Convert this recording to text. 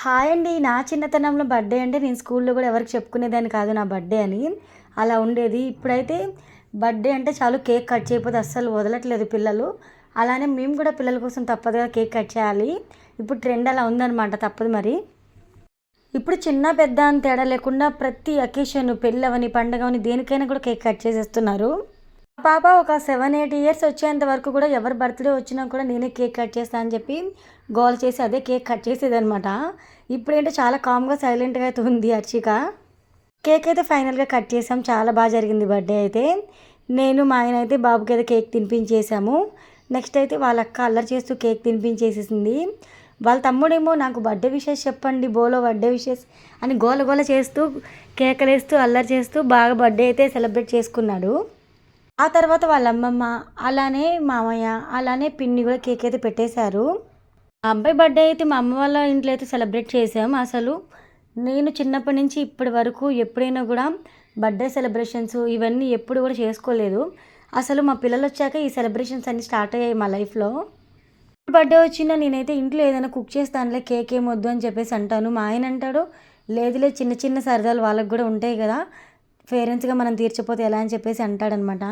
Hi అండి. నా చిన్నతనంలో బర్త్డే అంటే నేను స్కూల్లో కూడా ఎవరికి చెప్పుకునేదాన్ని కాదు నా బర్త్డే అని. అలా ఉండేది. ఇప్పుడైతే బర్త్డే అంటే చాలు కేక్ కట్ చేయకపోతే అస్సలు వదలట్లేదు పిల్లలు. అలానే మేము కూడా పిల్లల కోసం తప్పదుగా కేక్ కట్ చేయాలి. ఇప్పుడు ట్రెండ్ అలా ఉందన్నమాట తప్పదు మరి. ఇప్పుడు చిన్న పెద్ద అని తేడా లేకుండా ప్రతి అకేషన్ పెళ్ళవని పండగవని దేనికైనా కూడా కేక్ కట్ చేసేస్తున్నారు. పాప ఒక సెవెన్ ఎయిట్ ఇయర్స్ వచ్చేంత వరకు కూడా ఎవరి బర్త్డే వచ్చినా కూడా నేనే కేక్ కట్ చేస్తాను అని చెప్పి గోల్ చేసి అదే కేక్ కట్ చేసేదనమాట ఇప్పుడు ఏంటో చాలా కామ్గా సైలెంట్గా అయితే ఉంది అర్చిక కేక్ అయితే ఫైనల్గా కట్ చేసాం. చాలా బాగా జరిగింది బర్త్డే అయితే. నేను మా ఆయన అయితే బాబుకి అయితే కేక్ తినిపించేసాము. నెక్స్ట్ అయితే వాళ్ళ అక్క అల్లరి చేస్తూ కేక్ తినిపించేసేసింది. వాళ్ళ తమ్ముడేమో నాకు బర్త్డే విషెస్ చెప్పండి బోలో బర్త్డే విషెస్ అని గోల గోల చేస్తూ కేకలేస్తూ అల్లరి చేస్తూ బాగా బర్త్డే అయితే సెలబ్రేట్ చేసుకున్నాడు. ఆ తర్వాత వాళ్ళ అమ్మమ్మ అలానే మామయ్య అలానే పిన్ని కూడా కేక్ అయితే పెట్టేశారు. ఆ అబ్బాయి బర్త్డే అయితే మా అమ్మ వాళ్ళ ఇంట్లో అయితే సెలబ్రేట్ చేసాం అసలు. నేను చిన్నప్పటి నుంచి ఇప్పటి వరకు ఎప్పుడైనా కూడా బర్త్డే సెలబ్రేషన్స్ ఇవన్నీ ఎప్పుడు కూడా చేసుకోలేదు. అసలు మా పిల్లలు వచ్చాక ఈ సెలబ్రేషన్స్ అన్నీ స్టార్ట్ అయ్యాయి మా లైఫ్లో బర్త్డే వచ్చినా నేనైతే ఇంట్లో ఏదైనా కుక్ చేస్తానులే కేక్ ఏమొద్దు అని చెప్పేసి అంటాను. మా ఆయన అంటాడు లేదులే చిన్న చిన్న సరదాలు వాళ్ళకి కూడా ఉంటాయి కదా. పేరెంట్స్గా మనం తీర్చిపోతే ఎలా అని చెప్పేసి అంటాడనమాట.